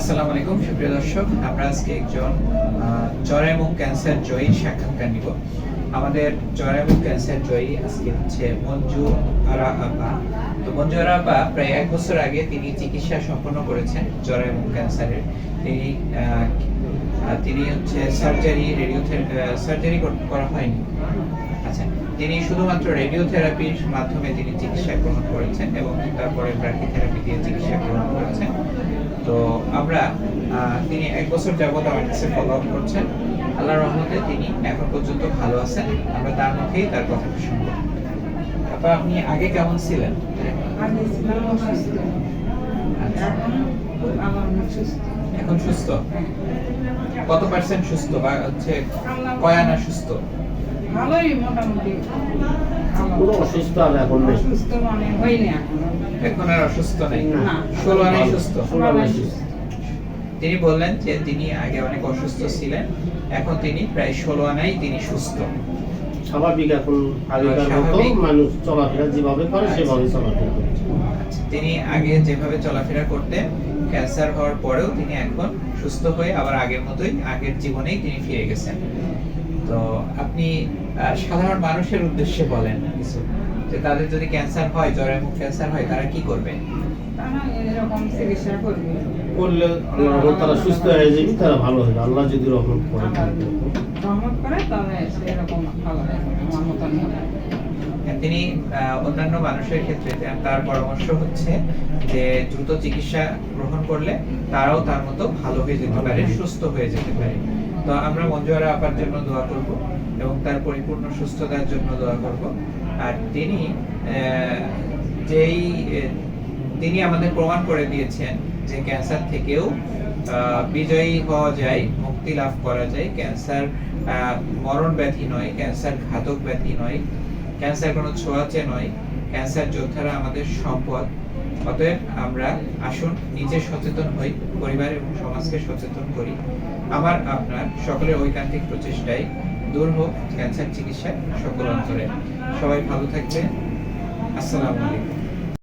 আসসালামু আলাইকুম, সুপ্রিয় দর্শক। আমরা আজকে একজন জরায়ুমুখ ক্যান্সার সাক্ষাৎকার নিব। আমাদের জরায়ুমুখ ক্যান্সার জয়ী আজকে হচ্ছে মঞ্জু তো মঞ্জু প্রায় এক বছর আগে তিনি চিকিৎসা সম্পন্ন করেছেন জরায়ুমুখ ক্যান্সারের। তিনি তিনি হচ্ছে সার্জারি রেডিও সার্জারি করা হয়নি। আচ্ছা তিনি শুধুমাত্র রেডিওথেরাপির মাধ্যমে তিনি চিকিৎসা গ্রহণ করেছেন এবং তারপরে দিয়ে চিকিৎসা গ্রহণ করেছেন তো আমরা তিনি এক বছর যাবত আমার কাছে ফলো আপ করছেন। আল্লাহর রহমতে তিনি এখন পর্যন্ত ভালো আছেন। আমরা তার মুখেই তার কথা শুনব। আপা আপনি আগে কেমন ছিলেন? আগে ছিলাম অসুস্থ। আচ্ছা, এখন সুস্থ। হ্যাঁ। কত পার্সেন্ট সুস্থ বা হচ্ছে আল্লাহ- কয় আনা সুস্থ? ভালোই মোটামুটি পুরো অসুস্থ আর এখন অসুস্থ মানে হয়নি এখনও। এখন আর অসুস্থ নেই। না। ষোলো আনাই সুস্থ। তিনি বললেন যে তিনি আগে অনেক অসুস্থ ছিলেন এখন তিনি প্রায় ষোলো আনাই তিনি সুস্থ। স্বাভাবিক এখন আগেকার মতো মানুষ চলাফেরা যেভাবে করে সেভাবে চলাফেরা করছে আচ্ছা, তিনি আগে যেভাবে চলাফেরা করতেন ক্যান্সার হওয়ার পরেও তিনি এখন সুস্থ হয়ে আবার আগের মতোই আগের জীবনেই তিনি ফিরে গেছেন। তো আপনি সাধারণ মানুষের উদ্দেশ্যে বলেন কিছু যে তাদের যদি ক্যান্সার হয় ক্যান্সার হয় তারা কি করবে? করলে আল্লাহ তারা সুস্থ হয়ে যাবে তারা ভালো হবে। আল্লাহ যদি রহমত করে আবার রহমত করে তবে এরকম ভালো হবে তিনি অন্যান্য মানুষের ক্ষেত্রে তার পরামর্শ হচ্ছে যে দ্রুত চিকিৎসা গ্রহণ করলে তারাও তার মতো ভালো হয়ে যেতে পারে সুস্থ হয়ে যেতে পারে। তো আমরা মঞ্জুয়ারা আপার জন্য দোয়া করব এবং তার পরিপূর্ণ সুস্থতার জন্য দোয়া করব। আর তিনি যেই তিনি আমাদের প্রমাণ করে দিয়েছেন যে ক্যান্সার থেকেও বিজয়ী হওয়া যায়, মুক্তি লাভ করা যায়। ক্যান্সার মরণ ব্যাধি নয়, ক্যান্সার ঘাতক ব্যাধি নয়, ক্যান্সার কোনো ছোঁয়াচে নয়, ক্যান্সার যোদ্ধারা আমাদের সম্পদ। অতএব আমরা আসুন, নিজে সচেতন হই, পরিবার এবং সমাজকে সচেতন করি। আমার আপনার সকলের ঐকান্তিক প্রচেষ্টায় দূর হোক ক্যান্সার চিকিৎসা সকল অঞ্চলে সবাই ভালো থাকবেন। আসসালামু আলাইকুম।